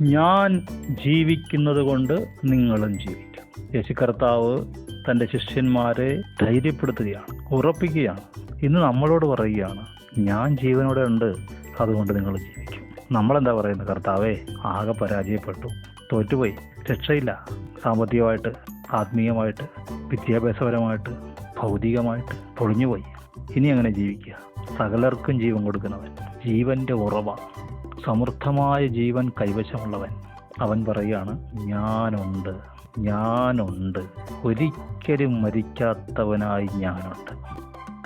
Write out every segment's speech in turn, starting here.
ഞാൻ ജീവിക്കുന്നത് കൊണ്ട് നിങ്ങളും ജീവിക്കും. യേശു കർത്താവ് തന്റെ ശിഷ്യന്മാരെ ധൈര്യപ്പെടുത്തുകയാണ് ഉറപ്പിക്കുകയാണ്. ഇന്ന് നമ്മളോട് പറയുകയാണ് ഞാൻ ജീവനോടെ ഉണ്ട് അതുകൊണ്ട് നിങ്ങൾ ജീവിക്കും. നമ്മളെന്താ പറയുന്നത് കർത്താവേ? ആകെ പരാജയപ്പെട്ടു തോറ്റുപോയി രക്ഷയില്ല. സാമ്പത്തികമായിട്ട് ആത്മീയമായിട്ട് വിദ്യാഭ്യാസപരമായിട്ട് ഭൗതികമായിട്ട് പൊളിഞ്ഞുപോയി. ഇനി അങ്ങനെ ജീവിക്കുക. സകലർക്കും ജീവൻ കൊടുക്കുന്നവൻ ജീവന്റെ ഉറവ സമൃദ്ധമായ ജീവൻ കൈവശമുള്ളവൻ. അവൻ പറയാണ് ഞാനുണ്ട് ഞാനുണ്ട്. ഒരിക്കലും മരിക്കാത്തവനായി ഞാനുണ്ട്.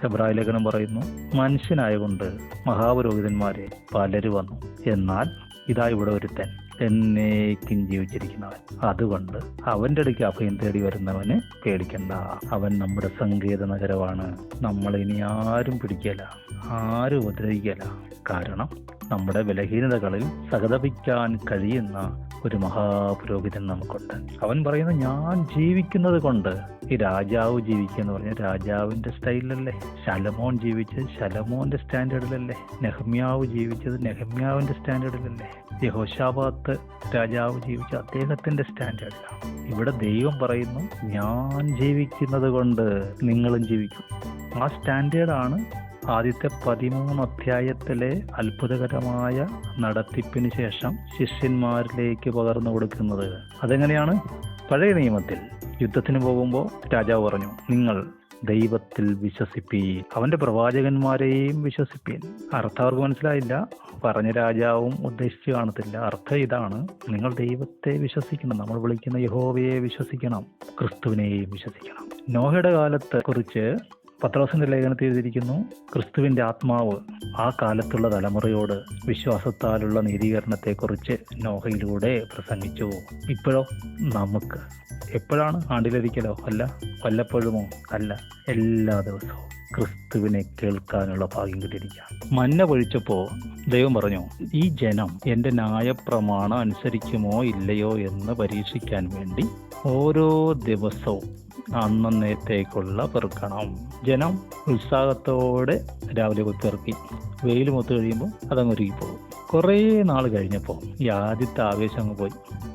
എബ്രായ ലേഖനം പറയുന്നു മനുഷ്യനായകൊണ്ട് മഹാപുരോഹിതന്മാരെ പലര് വന്നു. എന്നാൽ ഇതാ ഇവിടെ ഒരുത്തൻ. എന്നേക്കും ജീവിച്ചിരിക്കുന്നവൻ. അതുകൊണ്ട് അവന്റെ അടുക്ക് അഭയം തേടി വരുന്നവന് പേടിക്കണ്ട. അവൻ നമ്മുടെ സങ്കേത നഗരമാണ് നമ്മൾ ഇനി ആരും പിടിക്കല. ആരും ഉപദ്രവിക്കല. കാരണം നമ്മുടെ ബലഹീനതകളിൽ സഹതപിക്കാൻ കഴിയുന്ന ഒരു മഹാപുരോഹിതൻ നമുക്കുണ്ട്. അവൻ പറയുന്നത് ഞാൻ ജീവിക്കുന്നത് കൊണ്ട്. ഈ രാജാവ് ജീവിക്കുക എന്ന് പറഞ്ഞാൽ രാജാവിന്റെ സ്റ്റൈലിലല്ലേ ശലമോൻ ജീവിച്ചത് ശലമോന്റെ സ്റ്റാൻഡേർഡിലല്ലേ. നെഹമ്യാവ് ജീവിച്ചത് നെഹമ്യാവിന്റെ സ്റ്റാൻഡേർഡിലല്ലേ. യഹോഷാബാത്ത് രാജാവ് ജീവിച്ച അദ്ദേഹത്തിന്റെ സ്റ്റാൻഡേർഡിലാണ് ഇവിടെ ദൈവം പറയുന്നു ഞാൻ ജീവിക്കുന്നത് കൊണ്ട് നിങ്ങളും ജീവിക്കും. ആ സ്റ്റാൻഡേർഡാണ് ആദ്യത്തെ പതിമൂന്ന് അധ്യായത്തിലെ അത്ഭുതകരമായ നടത്തിപ്പിന് ശേഷം ശിഷ്യന്മാരിലേക്ക് പകർന്നു കൊടുക്കുന്നത്. അതെങ്ങനെയാണ്? പഴയ നിയമത്തിൽ യുദ്ധത്തിന് പോകുമ്പോൾ രാജാവ് പറഞ്ഞു നിങ്ങൾ ദൈവത്തിൽ വിശ്വസിപ്പീൻ. അവന്റെ പ്രവാചകന്മാരെയും വിശ്വസിപ്പീൻ. അർത്ഥം അവർക്ക് മനസ്സിലായില്ല. പറഞ്ഞ രാജാവും ഉദ്ദേശിച്ചു കാണത്തില്ല. അർത്ഥം ഇതാണ്. നിങ്ങൾ ദൈവത്തെ വിശ്വസിക്കണം. നമ്മൾ വിളിക്കുന്ന യഹോവയെ വിശ്വസിക്കണം. ക്രിസ്തുവിനെയും വിശ്വസിക്കണം. നോഹയുടെ കാലത്തെ കുറിച്ച് പത്രോസിന്റെ ലേഖനത്തിൽ എഴുതിയിരിക്കുന്നു ക്രിസ്തുവിന്റെ ആത്മാവ് ആ കാലത്തുള്ള തലമുറയോട് വിശ്വാസത്താലുള്ള നീതീകരണത്തെക്കുറിച്ച് നോഹയിലൂടെ പ്രസംഗിച്ചു. ഇപ്പോഴോ നമുക്ക് എപ്പോഴാണ് ആണ്ടിലൊരിക്കലോ? അല്ല വല്ലപ്പോഴുമോ? അല്ല എല്ലാ ദിവസവും ക്രിസ്തുവിനെ കേൾക്കാനുള്ള ഭാഗ്യം കിട്ടിയിരിക്കുക. മഞ്ഞ പൊഴിച്ചപ്പോ ദൈവം പറഞ്ഞു ഈ ജനം എന്റെ ന്യായപ്രമാണം അനുസരിക്കുമോ ഇല്ലയോ എന്ന് പരീക്ഷിക്കാൻ വേണ്ടി ഓരോ ദിവസവും അന്നേത്തേക്കുള്ള പെറുക്കണം. ജനം ഉത്സാഹത്തോടെ രാവിലെ കുത്തിറക്കി. വെയിൽ മൊത്ത് കഴിയുമ്പോൾ അതങ്ങ് ഒരുങ്ങിപ്പോകും കുറേ നാൾ കഴിഞ്ഞപ്പോൾ ഈ ആദ്യത്തെ ആവേശം അങ്ങ് പോയി.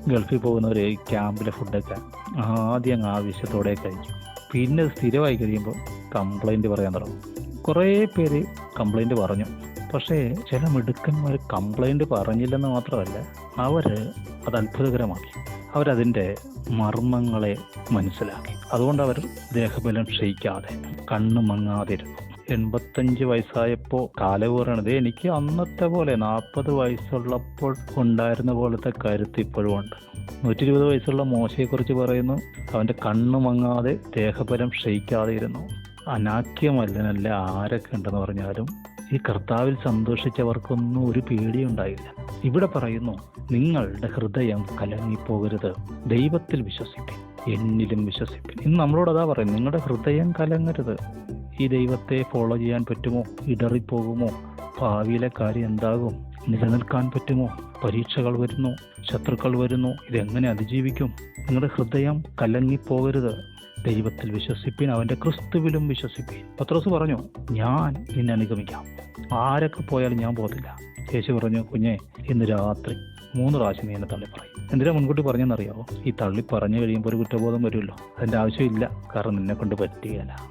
ഗൾഫിൽ പോകുന്നവർ ക്യാമ്പിലെ ഫുഡൊക്കെ ആദ്യം അങ്ങ് ആവേശത്തോടെ കഴിക്കും പിന്നെ സ്ഥിരമായി കഴിയുമ്പോൾ കംപ്ലൈന്റ് പറയാൻ തുടങ്ങും. കുറേ പേര് കംപ്ലൈന്റ് പറഞ്ഞു. പക്ഷേ ചില മിടുക്കന്മാർ കംപ്ലൈന്റ് പറഞ്ഞില്ലെന്ന് മാത്രമല്ല അവർ അത് അത്ഭുതകരമാക്കി. അവരതിന്റെ മർമ്മങ്ങളെ മനസ്സിലാക്കി. അതുകൊണ്ട് അവർ ദേഹബലം ക്ഷയിക്കാതെ കണ്ണു മങ്ങാതിരുന്നു. എൺപത്തഞ്ച് വയസ്സായപ്പോൾ കാലകൂറാണത് എനിക്ക് അന്നത്തെ പോലെ നാൽപ്പത് വയസ്സുള്ളപ്പോൾ ഉണ്ടായിരുന്ന പോലത്തെ കരുത്ത് ഇപ്പോഴും ഉണ്ട്. നൂറ്റി ഇരുപത് വയസ്സുള്ള മോശയെക്കുറിച്ച് പറയുന്നു. അവന്റെ കണ്ണു മങ്ങാതെ ദേഹബലം ക്ഷയിക്കാതെ ഇരുന്നു അനാക്യമല്ലനല്ല ആരൊക്കെ ഉണ്ടെന്ന് പറഞ്ഞാലും ഈ കർത്താവിൽ സന്തോഷിച്ചവർക്കൊന്നും ഒരു പേടിയുണ്ടായില്ല. ഇവിടെ പറയുന്നു നിങ്ങളുടെ ഹൃദയം കലങ്ങിപ്പോകരുത്. ദൈവത്തിൽ വിശ്വസിപ്പിൻ എന്നിലും വിശ്വസിപ്പിൻ. ഇന്ന് നമ്മളോട് അതാ പറയും നിങ്ങളുടെ ഹൃദയം കലങ്ങരുത്. ഈ ദൈവത്തെ ഫോളോ ചെയ്യാൻ പറ്റുമോ? ഇടറിപ്പോകുമോ? ഭാവിയിലെ കാര്യം എന്താകും? നിലനിൽക്കാൻ പറ്റുമോ? പരീക്ഷകൾ വരുന്നു ശത്രുക്കൾ വരുന്നു ഇതെങ്ങനെ അതിജീവിക്കും? നിങ്ങളുടെ ഹൃദയം കലങ്ങിപ്പോകരുത്. ദൈവത്തിൽ വിശ്വസിപ്പിൻ അവന്റെ ക്രിസ്തുവിലും വിശ്വസിപ്പിൻ. പത്രോസ് പറഞ്ഞു ഞാൻ നിന്നെ അനുഗമിക്കാം. ആരൊക്കെ പോയാലും ഞാൻ പോകത്തില്ല. യേശു പറഞ്ഞു കുഞ്ഞെ ഇന്ന് രാത്രി മൂന്ന് പ്രാവശ്യം നീ എന്നെ തള്ളി പറയും എന്തിനാ മുൻകൂട്ടി പറഞ്ഞെന്നറിയാവോ? ഈ തള്ളി പറഞ്ഞു കഴിയുമ്പോൾ ഒരു കുറ്റബോധം വരുമല്ലോ. അതിന്റെ ആവശ്യമില്ല കാരണം നിന്നെ കൊണ്ട് പറ്റുകയില്ല.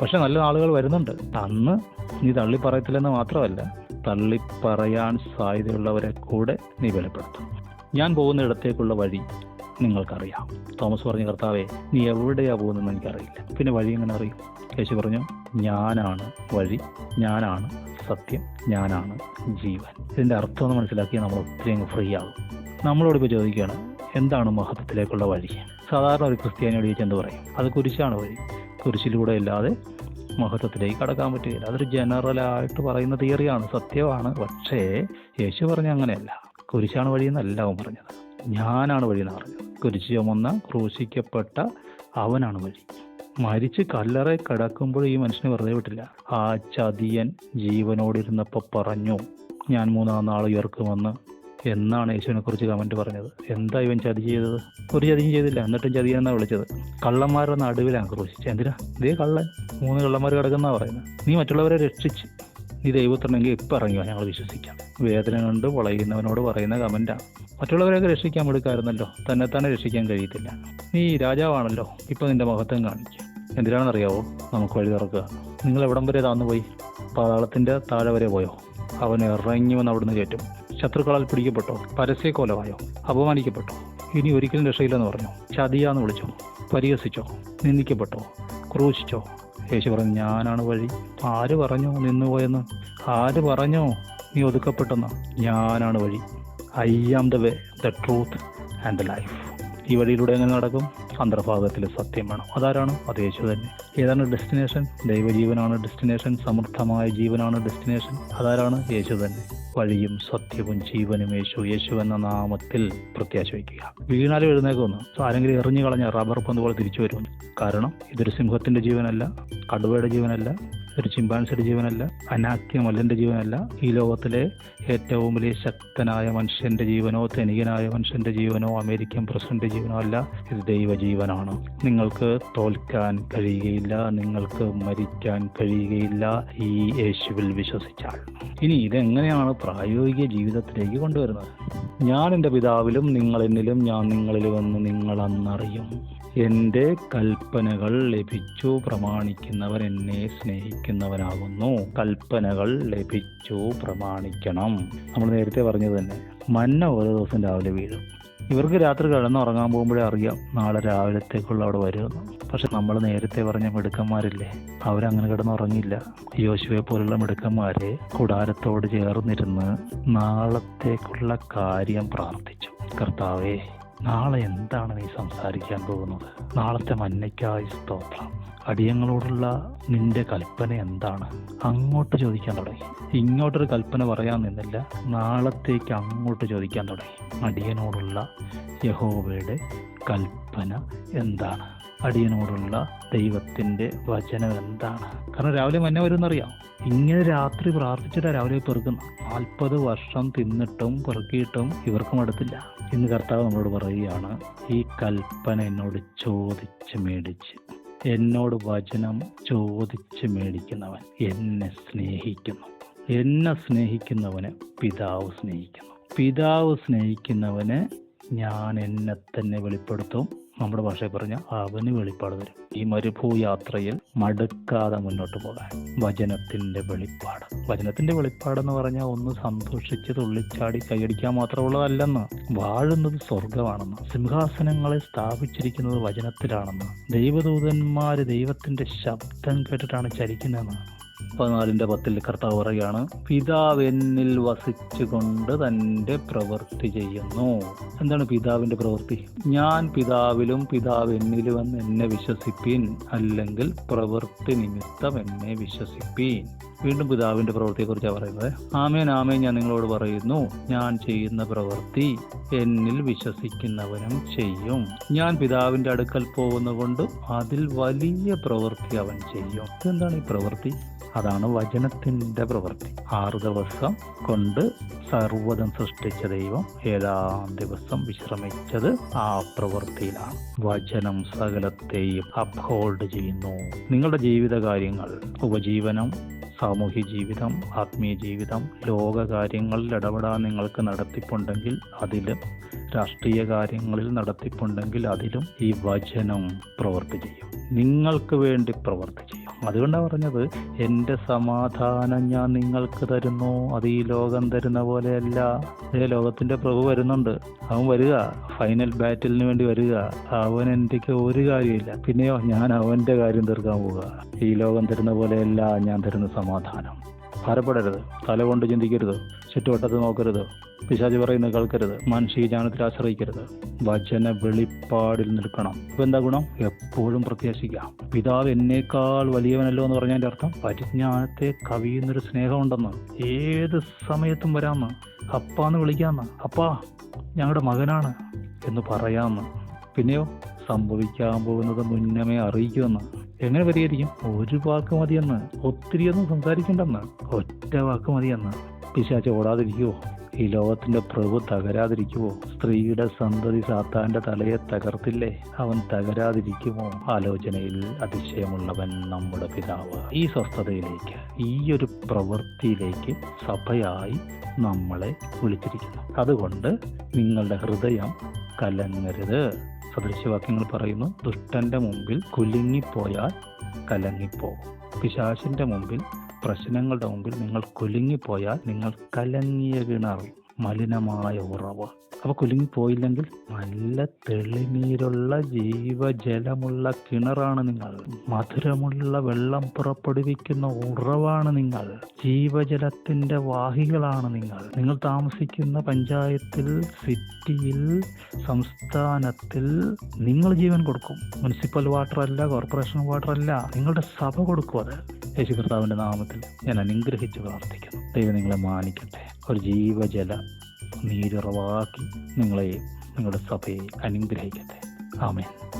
പക്ഷെ നല്ല ആളുകൾ വരുന്നുണ്ട്. അന്ന് നീ തള്ളി പറയത്തില്ലെന്ന് മാത്രമല്ല തള്ളി പറയാൻ സാധ്യതയുള്ളവരെ കൂടെ നീ ബലപ്പെടുത്തും. ഞാൻ പോകുന്ന ഇടത്തേക്കുള്ള വഴി നിങ്ങൾക്കറിയാം. തോമസ് പറഞ്ഞു കർത്താവേ നീ എവിടെയാ പോകുന്നതെന്ന് എനിക്കറിയില്ല. പിന്നെ വഴി എങ്ങനെ അറിയും? യേശു പറഞ്ഞു ഞാനാണ് വഴി ഞാനാണ് സത്യം ഞാനാണ് ജീവൻ. ഇതിന്റെ അർത്ഥം എന്ന് മനസ്സിലാക്കിയാൽ നമ്മൾ ഒത്തിരി അങ്ങ് ഫ്രീ ആകും നമ്മളോട് ഇപ്പോൾ ചോദിക്കുകയാണ് എന്താണ് മഹത്വത്തിലേക്കുള്ള വഴി? സാധാരണ ഒരു ക്രിസ്ത്യാനിയോട് ചോദിച്ചാൽ എന്ത് പറയും അത് കുരിശാണ് വഴി. കുരിശിലൂടെ ഇല്ലാതെ മഹത്വത്തിലേക്ക് കടക്കാൻ പറ്റുകയില്ല അതൊരു ജനറലായിട്ട് പറയുന്ന തിയറിയാണ് സത്യമാണ്. പക്ഷേ യേശു പറഞ്ഞ അങ്ങനെയല്ല. കുരിശാണ് വഴിയെന്നല്ല അവൻ പറഞ്ഞത്. ഞാനാണ് വഴി എന്ന് പറഞ്ഞത് കുരിശ് ക്രൂശിക്കപ്പെട്ട അവനാണ് വഴി. മരിച്ച് കല്ലറ കിടക്കുമ്പോൾ ഈ മനുഷ്യനെ വെറുതെ വിട്ടില്ല. ആ ചതിയൻ ജീവനോടിരുന്നപ്പോൾ പറഞ്ഞു ഞാൻ മൂന്നാം നാൾ ഉയർക്കുമെന്ന് എന്നാണ് യേശുവിനെ കുറിച്ച് കമന്റ് പറഞ്ഞത്. എന്താ ഇവൻ ചതി ചെയ്തത്? ഒരു ചതിയും ചെയ്തില്ല. എന്നിട്ടും ചതിയെന്നാ വിളിച്ചത്? കള്ളന്മാരുടെ നടുവിലാണ് ക്രൂശിച്ചത്. എന്തിനാ? ഇതേ കള്ളൻ. മൂന്ന് കള്ളന്മാർ കിടക്കുന്ന പറയുന്നത് നീ മറ്റുള്ളവരെ രക്ഷിച്ച്. നീ ദൈവത്തുണ്ടെങ്കിൽ ഇപ്പം ഇറങ്ങിയോ? ഞങ്ങൾ വിശ്വസിക്കാം. വേദന കൊണ്ട് വളയുന്നവനോട് പറയുന്ന കമന്റാണ് മറ്റുള്ളവരെയൊക്കെ രക്ഷിക്കാൻ എടുക്കാമായിരുന്നല്ലോ തന്നെ തന്നെ രക്ഷിക്കാൻ കഴിയത്തില്ല. നീ രാജാവാണല്ലോ. ഇപ്പം നിന്റെ മഹത്വം കാണിക്കുക എന്തിനാണെന്നറിയാവോ? നമുക്ക് വഴി തുറക്കുക. നിങ്ങൾ എവിടം വരെ താന്നു പോയി? പാതാളത്തിന്റെ താഴെ വരെ പോയോ? അവൻ ഇറങ്ങി വന്ന് അവിടുന്ന് കയറ്റും. ശത്രുക്കളാൽ പിടിക്കപ്പെട്ടോ? പരസ്യക്കോലമായോ കൊലമായോ അപമാനിക്കപ്പെട്ടോ? ഇനി ഒരിക്കലും രക്ഷയില്ലെന്ന് പറഞ്ഞു? ചതിയാന്ന് വിളിച്ചോ? പരിഹസിച്ചോ? നിന്ദിക്കപ്പെട്ടോ? ക്രൂശിച്ചോ? യേശു പറഞ്ഞു ഞാനാണ് വഴി. ആര് പറഞ്ഞോ പറഞ്ഞു നിന്നുപോയെന്ന് ആര് പറഞ്ഞോ നീ ഒതുക്കപ്പെട്ടെന്ന്? ഞാനാണ് വഴി. I am the way the truth and the life ഈ വഴിയിലൂടെ എങ്ങനെ നടക്കും? അന്തർഭാഗത്തിൽ സത്യം വേണം. അതാരാണ്? അത് യേശു തന്നെ. ഏതാണ് ഡെസ്റ്റിനേഷൻ ദൈവജീവനാണ് ഡെസ്റ്റിനേഷൻ സമൃദ്ധമായ ജീവനാണ് ഡെസ്റ്റിനേഷൻ അതാരാണ്? യേശു തന്നെ. വഴിയും സത്യവും ജീവനും യേശു. യേശു എന്ന നാമത്തിൽ പ്രത്യാശ വയ്ക്കുക വീണാലും എഴുന്നേക്കൊന്ന് ആരെങ്കിലും എറിഞ്ഞു കളഞ്ഞ റബ്ബർ പന്ത് പോലെ തിരിച്ചു വരും കാരണം ഇതൊരു സിംഹത്തിന്റെ ജീവനല്ല കടുവയുടെ ജീവനല്ല ഒരു ചിമ്പാൻസിയുടെ ജീവനല്ല അനാക്യ മല്ലന്റെ ജീവനല്ല. ഈ ലോകത്തിലെ ഏറ്റവും വലിയ ശക്തനായ മനുഷ്യന്റെ ജീവനോ ധനികനായ മനുഷ്യന്റെ ജീവനോ അമേരിക്കൻ പ്രസിഡന്റ് ജീവനോ അല്ല ഇത് ദൈവജീവനാണ്. നിങ്ങൾക്ക് തോൽക്കാൻ കഴിയുകയില്ല നിങ്ങൾക്ക് മരിക്കാൻ കഴിയുകയില്ല ഈ യേശുവിൽ വിശ്വസിച്ചാൽ. ഇനി ഇതെങ്ങനെയാണ് പ്രായോഗിക ജീവിതത്തിലേക്ക് കൊണ്ടുവരുന്നത്? ഞാൻ എന്റെ പിതാവിലും നിങ്ങൾ എന്നിലും ഞാൻ നിങ്ങളിലുമെന്ന് നിങ്ങൾ അന്നറിയും. എന്റെ കൽപ്പനകൾ ലഭിച്ചു പ്രമാണിക്കുന്നവൻ എന്നെ സ്നേഹിക്കുന്നവനാകുന്നു കൽപ്പനകൾ ലഭിച്ചു പ്രമാണിക്കണം. നമ്മൾ നേരത്തെ പറഞ്ഞത് തന്നെ മന്ന ഓരോ ദിവസം രാവിലെ വീഴും. ഇവർക്ക് രാത്രി കിടന്നുറങ്ങാൻ പോകുമ്പോഴേ അറിയാം നാളെ രാവിലത്തേക്കുള്ള അവിടെ വരുമെന്ന്. പക്ഷെ നമ്മൾ നേരത്തെ പറഞ്ഞ മിടുക്കന്മാരില്ലേ? അവരങ്ങനെ കിടന്നുറങ്ങിയില്ല. യോശുവെ പോലുള്ള മിടുക്കന്മാര് കൂടാരത്തോട് ചേർന്നിരുന്ന് നാളത്തേക്കുള്ള കാര്യം പ്രാർത്ഥിച്ചു. കർത്താവേ നാളെ എന്താണ് നീ സംസാരിക്കാൻ പോകുന്നത്? നാളത്തെ മന്നയ്ക്കായി സ്തോത്രം. അടിയങ്ങളോടുള്ള നിന്റെ കൽപ്പന എന്താണ്? അങ്ങോട്ട് ചോദിക്കാൻ തുടങ്ങി. ഇങ്ങോട്ടൊരു കൽപ്പന പറയാൻ നിന്നില്ല. നാളത്തേക്ക് അങ്ങോട്ട് ചോദിക്കാൻ തുടങ്ങി. അടിയനോടുള്ള യഹോവയുടെ കൽപ്പന എന്താണ്? അടിയനോടുള്ള ദൈവത്തിന്റെ വചനം എന്താണ്? കാരണം രാവിലെ മഞ്ഞ വരുമെന്നറിയാം. ഇങ്ങനെ രാത്രി പ്രാർത്ഥിച്ചിട്ടാണ് രാവിലെ പെറുക്കുന്നത്. നാൽപ്പത് വർഷം തിന്നിട്ടും പെറുക്കിയിട്ടും ഇവർക്കും അടുത്തില്ല. ഇന്ന് കർത്താവ് നമ്മളോട് പറയുകയാണ് ഈ കൽപ്പന എന്നോട് ചോദിച്ച് മേടിച്ച്. എന്നോട് വചനം ചോദിച്ച് മേടിക്കുന്നവൻ എന്നെ സ്നേഹിക്കുന്നു. എന്നെ സ്നേഹിക്കുന്നവന് പിതാവ് സ്നേഹിക്കുന്നു. പിതാവ് സ്നേഹിക്കുന്നവന് ഞാൻ എന്നെ തന്നെ വെളിപ്പെടുത്തും. നമ്മുടെ ഭാഷയിൽ പറഞ്ഞ അവന് വെളിപ്പാട് വരും. ഈ മരുഭൂയാത്രയിൽ മടുക്കാതെ മുന്നോട്ട് പോകാൻ. വചനത്തിന്റെ വെളിപ്പാട്. വചനത്തിന്റെ വെളിപ്പാടെന്ന് പറഞ്ഞാൽ ഒന്ന് സന്തോഷിച്ച് തുള്ളിച്ചാടി കൈയടിക്കാൻ മാത്രമുള്ളതല്ലെന്ന്. വാഴുന്നത് സ്വർഗമാണെന്ന് സിംഹാസനങ്ങളെ സ്ഥാപിച്ചിരിക്കുന്നത് വചനത്തിലാണെന്ന്. ദൈവദൂതന്മാര് ദൈവത്തിന്റെ ശബ്ദം കേട്ടിട്ടാണ് ചരിക്കുന്നതെന്ന് പതിനാലിന്റെ പത്തിൽ കർത്താവ് പറയുകയാണ് പിതാവ് എന്നിൽ വസിച്ചുകൊണ്ട് തന്റെ പ്രവൃത്തി ചെയ്യുന്നു. എന്താണ് പിതാവിന്റെ പ്രവൃത്തി? ഞാൻ പിതാവിലും പിതാവ് എന്നിലും എന്ന് എന്നെ വിശ്വസിപ്പീൻ അല്ലെങ്കിൽ പ്രവൃത്തി നിമിത്തം എന്നെ വിശ്വസിപ്പീൻ. വീണ്ടും പിതാവിന്റെ പ്രവൃത്തിയെക്കുറിച്ചാണ് പറയുന്നത്. ആമേൻ ആമേൻ ഞാൻ നിങ്ങളോട് പറയുന്നു ഞാൻ ചെയ്യുന്ന പ്രവൃത്തി എന്നിൽ വിശ്വസിക്കുന്നവനും ചെയ്യും. ഞാൻ പിതാവിന്റെ അടുക്കൽ പോകുന്നതുകൊണ്ട് അതിൽ വലിയ പ്രവൃത്തി അവൻ ചെയ്യും. എന്താണ് ഈ പ്രവൃത്തി? അതാണ് വചനത്തിന്റെ പ്രവൃത്തി. ആറ് ദിവസം കൊണ്ട് സർവതം സൃഷ്ടിച്ച ദൈവം ഏഴാം ദിവസം വിശ്രമിച്ചത് ആ പ്രവൃത്തിയിലാണ്. വചനം സകലത്തെയും അപ്ഹോൾഡ് ചെയ്യുന്നു. നിങ്ങളുടെ ജീവിത കാര്യങ്ങൾ ഉപജീവനം സാമൂഹ്യ ജീവിതം ആത്മീയ ജീവിതം ലോകകാര്യങ്ങളിൽ ഇടപെടാൻ നിങ്ങൾക്ക് നടത്തിപ്പുണ്ടെങ്കിൽ അതിലും രാഷ്ട്രീയ കാര്യങ്ങളിൽ നടത്തിപ്പുണ്ടെങ്കിൽ അതിലും ഈ വചനം പ്രവർത്തി ചെയ്യും. നിങ്ങൾക്ക് വേണ്ടി പ്രവർത്തി ചെയ്യും. അതുകൊണ്ടാണ് പറഞ്ഞത് എന്റെ സമാധാനം ഞാൻ നിങ്ങൾക്ക് തരുന്നു. അത് ഈ ലോകം തരുന്ന പോലെയല്ല. ഏ ലോകത്തിന്റെ പ്രഭു വരുന്നുണ്ട്. അവൻ വരിക. ഫൈനൽ ബാറ്റിലിന് വേണ്ടി വരിക. അവൻ എനിക്ക് ഒരു കാര്യമില്ല. പിന്നെയോ ഞാൻ അവന്റെ കാര്യം തീർക്കാൻ പോവുക. ഈ ലോകം തരുന്ന പോലെയല്ല ഞാൻ തരുന്ന സമാധാനം. ഭാരപ്പെടരുത്. തല കൊണ്ട് ചിന്തിക്കരുത്. ചുറ്റുവട്ടത്ത് നോക്കരുത്. പിശാചി പറയുന്നത് കേൾക്കരുത്. മാനുഷിക ജ്ഞാനത്തിൽ ആശ്രയിക്കരുത്. വചന വെളിപ്പാടിൽ നിൽക്കണം. ഇപ്പൊ എന്താ ഗുണം? എപ്പോഴും പ്രത്യാശിക്കാം പിതാവ് എന്നേക്കാൾ വലിയവനല്ലോ എന്ന് പറഞ്ഞതിന്റെ അർത്ഥം പരിജ്ഞാനത്തെ കവിയുന്നൊരു സ്നേഹമുണ്ടെന്ന്. ഏത് സമയത്തും വരാമെന്ന്. അപ്പാന്ന് വിളിക്കാമെന്ന്. അപ്പാ ഞങ്ങളുടെ മകനാണ് എന്ന് പറയാമെന്ന്. പിന്നെയോ സംഭവിക്കാൻ പോകുന്നത് മുന്നമേ അറിയിക്കുമെന്ന്. എങ്ങനെ പരിഹരിക്കും? ഒരു വാക്ക് മതിയെന്ന്. ഒത്തിരിയൊന്നും സംസാരിക്കണ്ടെന്ന്. ഒറ്റ വാക്ക് മതിയെന്ന്. പിശാച്ച് ഓടാതിരിക്കുവോ? ഈ ലോകത്തിന്റെ പ്രഭു തകരാതിരിക്കുവോ? സ്ത്രീയുടെ സന്തതി സാത്താന്റെ തലയെ തകർത്തില്ലേ? അവൻ തകരാതിരിക്കുമോ? ആലോചനയിൽ അതിശയമുള്ളവൻ നമ്മുടെ പിതാവ്. ഈ സ്വസ്ഥതയിലേക്ക് ഈ ഒരു പ്രവൃത്തിയിലേക്ക് സഭയായി നമ്മളെ വിളിച്ചിരിക്കുന്നു. അതുകൊണ്ട് നിങ്ങളുടെ ഹൃദയം കലങ്ങരുത്. സദൃശ്യവാക്യങ്ങൾ പറയുന്നു ദുഷ്ടന്റെ മുമ്പിൽ കുലുങ്ങിപ്പോയാൽ കലങ്ങിപ്പോകും. പിശാശിന്റെ മുമ്പിൽ പ്രശ്നങ്ങളുടെ മുമ്പിൽ നിങ്ങൾ കുലുങ്ങിപ്പോയാൽ നിങ്ങൾ കലങ്ങിയ കിണർ മലിനമായ ഉറവ്. അപ്പൊ കുലുങ്ങിപ്പോയില്ലെങ്കിൽ നല്ല തെളിനീരുള്ള ജീവജലമുള്ള കിണറാണ് നിങ്ങൾ. മധുരമുള്ള വെള്ളം പുറപ്പെടുവിക്കുന്ന ഉറവാണ് നിങ്ങൾ. ജീവജലത്തിന്റെ വാഹികളാണ് നിങ്ങൾ. നിങ്ങൾ താമസിക്കുന്ന പഞ്ചായത്തിൽ സിറ്റിയിൽ സംസ്ഥാനത്തിൽ നിങ്ങൾ ജീവൻ കൊടുക്കും. മുനിസിപ്പൽ വാട്ടർ അല്ല കോർപ്പറേഷൻ വാട്ടർ അല്ല നിങ്ങളുടെ സഭ കൊടുക്കും അത്. യേശു കർത്താവിന്റെ നാമത്തിൽ ഞാൻ അനുഗ്രഹിച്ച് പ്രാർത്ഥിക്കുന്നു. ദൈവം നിങ്ങളെ മാനിക്കട്ടെ. ഒരു ജീവജല നീരുറവാക്കി നിങ്ങളെയും നിങ്ങളുടെ സഭയെ അനുഗ്രഹിക്കട്ടെ. ആമേൻ.